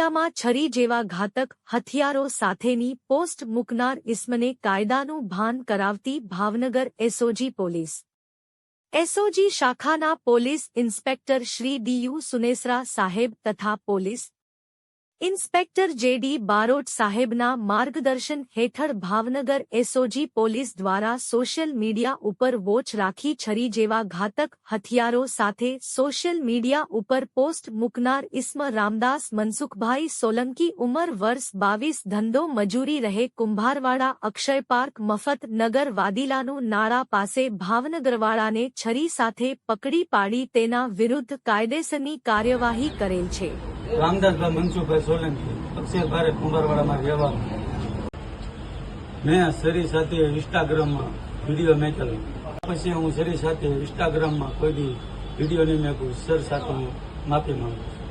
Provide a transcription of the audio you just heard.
મીડિયામાં છરી જેવા ઘાતક હથિયારો સાથેની પોસ્ટ મૂકનાર ઇસ્મને કાયદાનું ભાન કરાવતી ભાવનગર એસઓજી પોલીસ. એસઓજી શાખાના police inspector Shri D U Sunesara સાહેબ તથા police inspector J D Barot સાહેબના માર્ગદર્શન હેઠળ ભાવનગર એસઓજી પોલીસ દ્વારા સોશિયલ મીડિયા ઉપર વોચ રાખી છરી જેવા ઘાતક હથિયારો સાથે સોશિયલ મીડિયા ઉપર પોસ્ટ મૂકનાર ઇસ્મ રામદાસ મનસુખભાઈ સોલંકી ઉંમર વર્ષ બાવીસ, ધંધો મજૂરી રહે કુંભારવાડા, અક્ષય પાર્ક, મફત નગર વાદીલાનું નાળા પાસે ભાવનગરવાળાને છરી સાથે પકડી પાડી તેના વિરુદ્ધ કાયદેસરની કાર્યવાહી કરેલ છે. રામદાસભાઈ મનસુખભાઈ સોલંકી અક્ષર ભારત કુંભારવાડામાં રહેવાનું મેં શરીર સાથે ઇન્સ્ટાગ્રામમાં વીડિયો મેકેલો. પછી હું શરીર સાથે ઇન્સ્ટાગ્રામમાં કોઈ દી વીડિયો નહીં મેકું સર સાથે માફી માંગુ છું.